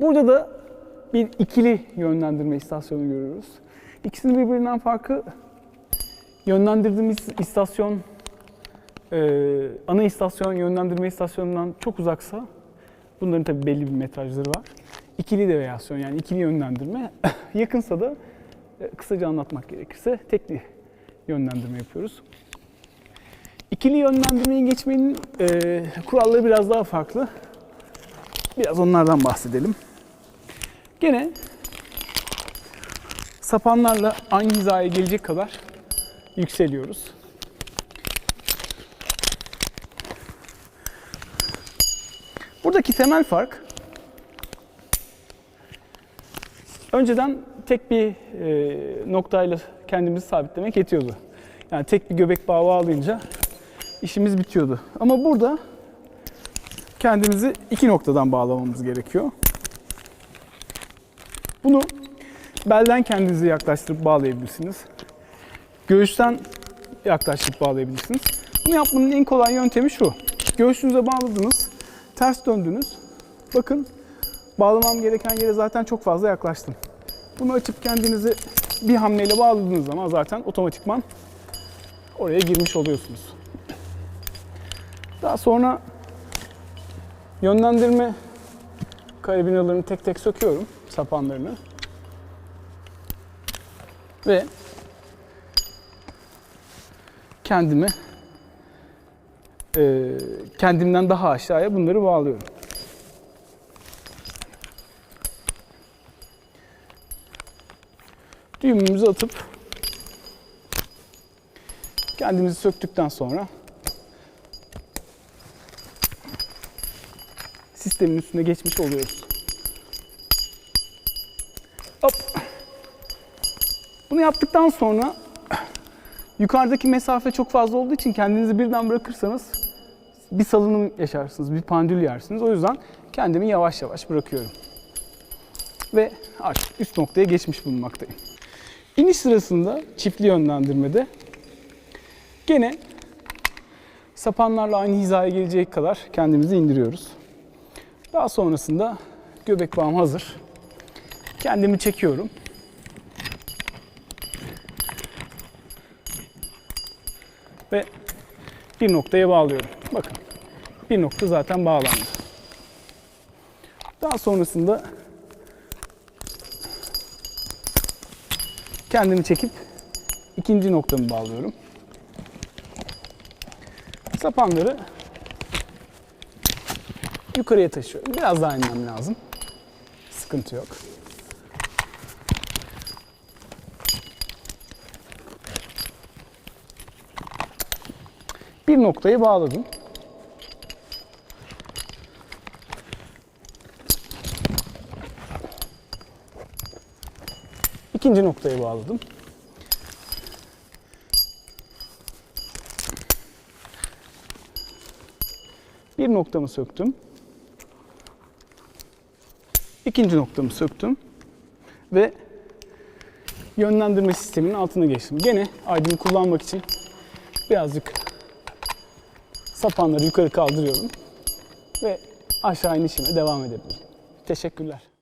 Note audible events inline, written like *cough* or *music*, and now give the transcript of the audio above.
Burada da bir ikili yönlendirme istasyonu görüyoruz. İkisinin birbirinden farkı yönlendirdiğimiz istasyon e, ana istasyon yönlendirme istasyonundan çok uzaksa bunların tabii belli bir metrajları var. İkili deviasyon yani ikili yönlendirme. *laughs* Yakınsa da e, kısaca anlatmak gerekirse tekli yönlendirme yapıyoruz. İkili yönlendirmeye geçmenin e, kuralları biraz daha farklı. Biraz onlardan bahsedelim. Gene sapanlarla aynı hizaya gelecek kadar yükseliyoruz. Buradaki temel fark önceden tek bir e, noktayla kendimizi sabitlemek yetiyordu. Yani tek bir göbek bağı bağlayınca işimiz bitiyordu. Ama burada kendimizi iki noktadan bağlamamız gerekiyor. Bunu belden kendinizi yaklaştırıp bağlayabilirsiniz. Göğüsten yaklaştırıp bağlayabilirsiniz. Bunu yapmanın en kolay yöntemi şu. Göğsünüze bağladınız, ters döndünüz. Bakın bağlamam gereken yere zaten çok fazla yaklaştım. Bunu açıp kendinizi bir hamleyle bağladığınız zaman zaten otomatikman oraya girmiş oluyorsunuz. Daha sonra yönlendirme karabinalarını tek tek söküyorum sapanlarını. Ve kendimi e, kendimden daha aşağıya bunları bağlıyorum. Düğümümüzü atıp kendimizi söktükten sonra sistemin üstüne geçmiş oluyoruz. Bunu yaptıktan sonra yukarıdaki mesafe çok fazla olduğu için kendinizi birden bırakırsanız bir salınım yaşarsınız, bir pandül yersiniz. O yüzden kendimi yavaş yavaş bırakıyorum. Ve artık üst noktaya geçmiş bulunmaktayım. İniş sırasında çiftli yönlendirmede gene sapanlarla aynı hizaya gelecek kadar kendimizi indiriyoruz. Daha sonrasında göbek bağım hazır. Kendimi çekiyorum. Ve bir noktaya bağlıyorum. Bakın bir nokta zaten bağlandı. Daha sonrasında kendimi çekip ikinci noktamı bağlıyorum. Sapanları yukarıya taşıyorum. Biraz daha inmem lazım. Sıkıntı yok. Bir noktayı bağladım. İkinci noktayı bağladım. Bir noktamı söktüm. İkinci noktamı söktüm. Ve yönlendirme sisteminin altına geçtim. Gene aydın kullanmak için birazcık sapanları yukarı kaldırıyorum ve aşağı inişime devam edebilirim. Teşekkürler.